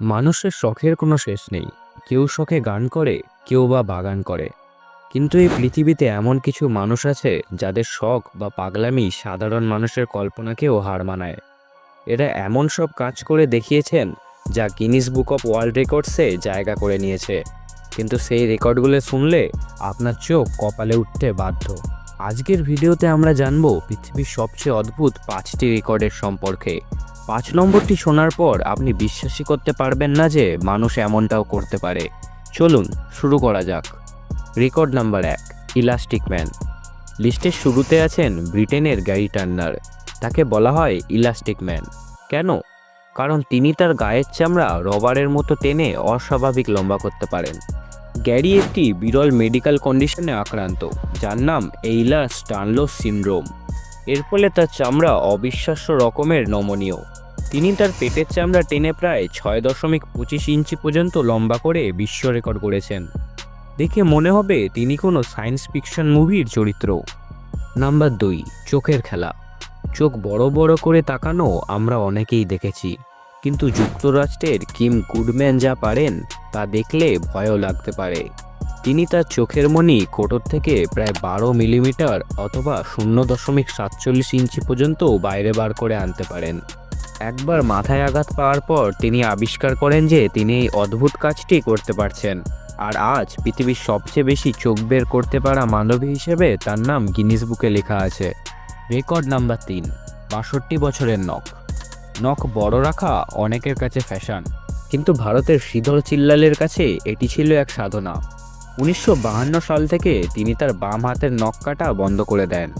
মানুষের শখের কোনো শেষ নেই। কেউ শখে গান করে, কেউ বা বাগান করে। কিন্তু এই পৃথিবীতে এমন কিছু মানুষ আছে, যাদের শখ বা পাগলামি সাধারণ মানুষের কল্পনাকেও হার মানায়। এরা এমন সব কাজ করে দেখিয়েছেন, যা গিনিস বুক অফ ওয়ার্ল্ড রেকর্ডসে জায়গা করে নিয়েছে। কিন্তু সেই রেকর্ডগুলো শুনলে আপনার চোখ কপালে উঠতে বাধ্য। আজকের ভিডিওতে আমরা জানব পৃথিবীর সবচেয়ে অদ্ভুত পাঁচটি রেকর্ডের সম্পর্কে। পাঁচ নম্বরটি শোনার পর আপনি বিশ্বাসই করতে পারবেন না যে মানুষ এমনটাও করতে পারে। চলুন, শুরু করা যাক। রেকর্ড নাম্বার এক, ইলাস্টিক ম্যান। লিস্টের শুরুতে আছেন ব্রিটেনের গ্যারি টার্নার। তাকে বলা হয় ইলাস্টিক ম্যান। কেন? কারণ তিনি তার গায়ের চামড়া রবারের মতো টেনে অস্বাভাবিক লম্বা করতে পারেন। গ্যারি একটি বিরল মেডিকেল কন্ডিশনে আক্রান্ত, যার নাম এইলা স্টানলো সিনড্রোম। এর ফলে তার চামড়া অবিশ্বাস্য রকমের নমনীয়। তিনি তার পেটের চামড়া টেনে প্রায় ছয় দশমিক পঁচিশ ইঞ্চি পর্যন্ত লম্বা করে বিশ্ব রেকর্ড করেছেন। দেখে মনে হবে তিনি কোনো সায়েন্স ফিকশন মুভির চরিত্র নাম্বার দুই, চোখের খেলা। চোখ বড় বড় করে তাকানো আমরা অনেকেই দেখেছি। কিন্তু যুক্তরাষ্ট্রের কিম গুডম্যান যা পারেন, তা দেখলে ভয়ও লাগতে পারে। তিনি তার চোখের মনি কোটর থেকে প্রায় বারো মিলিমিটার অথবা শূন্য দশমিক সাতচল্লিশ ইঞ্চি পর্যন্ত বাইরে বার করে আনতে পারেন। একবার মাথায় আঘাত পাওয়ার পর তিনি আবিষ্কার করেন যে তিনি এই অদ্ভুত কাজটি করতে পারছেন। আর আজ পৃথিবীর সবচেয়ে বেশি চোখ বের করতে পারা মানবী হিসেবে তার নাম গিনিস বুকে লেখা আছে। রেকর্ড নাম্বার তিন, বাষট্টি বছরের নখ। নখ বড় রাখা অনেকের কাছে ফ্যাশন। কিন্তু ভারতের শ্রীধর চিল্লালের কাছে এটি ছিল এক সাধনা। উনিশশো সাল থেকে তিনি তার বাম হাতের নখ কাটা বন্ধ করে দেন।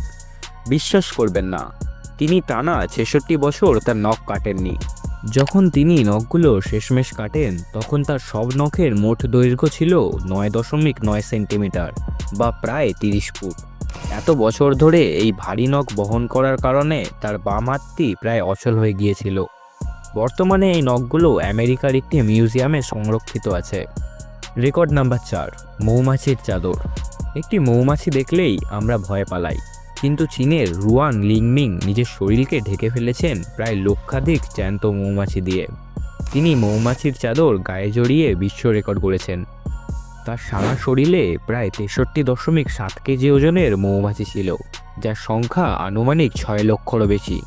বিশ্বাস করবেন না তিনি টানা ছেষট্টি বছর তার নখ কাটেননি। যখন তিনি নখগুলো শেষমেশ কাটেন, তখন তার সব নখের মোট দৈর্ঘ্য ছিল নয় দশমিক নয় সেন্টিমিটার বা প্রায় তিরিশ ফুট। এত বছর ধরে এই ভারী নখ বহন করার কারণে তার বাম হাতটি প্রায় অচল হয়ে গিয়েছিল। বর্তমানে এই নখগুলো আমেরিকার একটি মিউজিয়ামে সংরক্ষিত আছে। রেকর্ড নাম্বার চার, মৌমাছির চাদর। একটি মৌমাছি দেখলেই আমরা ভয় পালাই। কিন্তু চীনের রুয়ান লিংমিং নিজের শরীরকে ঢেকে ফেলেছেন প্রায় লক্ষাধিক জ্যান্ত মৌমাছি দিয়ে। তিনি মৌমাছির চাদর গায়ে জড়িয়ে বিশ্ব রেকর্ড করেছেন। তার সারা শরীরে প্রায় তেষট্টি দশমিক সাত কেজি ওজনের মৌমাছি ছিল, যার সংখ্যা আনুমানিক ছয় লক্ষরও বেশি।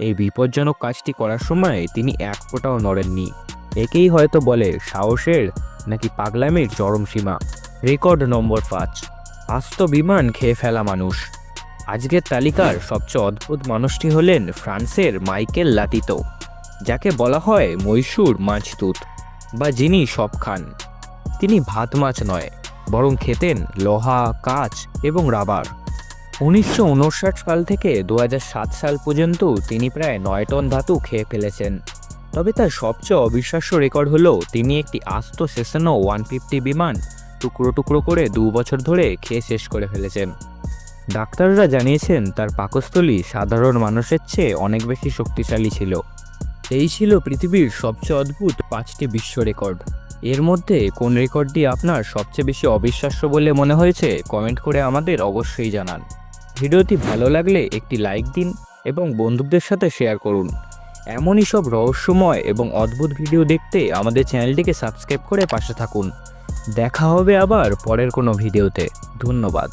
এই বিপজ্জনক কাজটি করার সময় তিনি এক ফোঁটাও নড়েননি। একেই হয়তো বলে সাহসের নাকি পাগলামির চরম সীমা। রেকর্ড নম্বর পাঁচ, আস্ত বিমান খেয়ে ফেলা মানুষ। আজকের তালিকার সবচেয়ে অদ্ভুত মানুষটি হলেন ফ্রান্সের মাইকেল লাতিতো, যাকে বলা হয় মহীশূর মাছতুত বা যিনি সব খান। তিনি ভাত মাছ নয়, বরং খেতেন লোহা, কাঁচ এবং রাবার। উনিশশো উনষাট সাল থেকে দু হাজার সাত সাল পর্যন্ত তিনি প্রায় নয় টন ধাতু খেয়ে ফেলেছেন। তবে তার সবচেয়ে অবিশ্বাস্য রেকর্ড হলো, তিনি একটি আস্ত সেশনও ওয়ান ফিফটি বিমান টুকরো টুকরো করে দু বছর ধরে খেয়ে শেষ করে ফেলেছেন। ডাক্তাররা জানিয়েছেন তার পাকস্থলী সাধারণ মানুষের চেয়ে অনেক বেশি শক্তিশালী ছিল। এই ছিল পৃথিবীর সবচেয়ে অদ্ভুত পাঁচটি বিশ্ব রেকর্ড। এর মধ্যে কোন রেকর্ডটি আপনার সবচেয়ে বেশি অবিশ্বাস্য বলে মনে হয়েছে, কমেন্ট করে আমাদের অবশ্যই জানান। ভিডিওটি ভালো লাগলে একটি লাইক দিন এবং বন্ধুদের সাথে শেয়ার করুন। এমনই সব রহস্যময় এবং অদ্ভুত ভিডিও দেখতে আমাদের চ্যানেলটিকে সাবস্ক্রাইব করে পাশে থাকুন। দেখা হবে আবার পরের কোনো ভিডিওতে। ধন্যবাদ।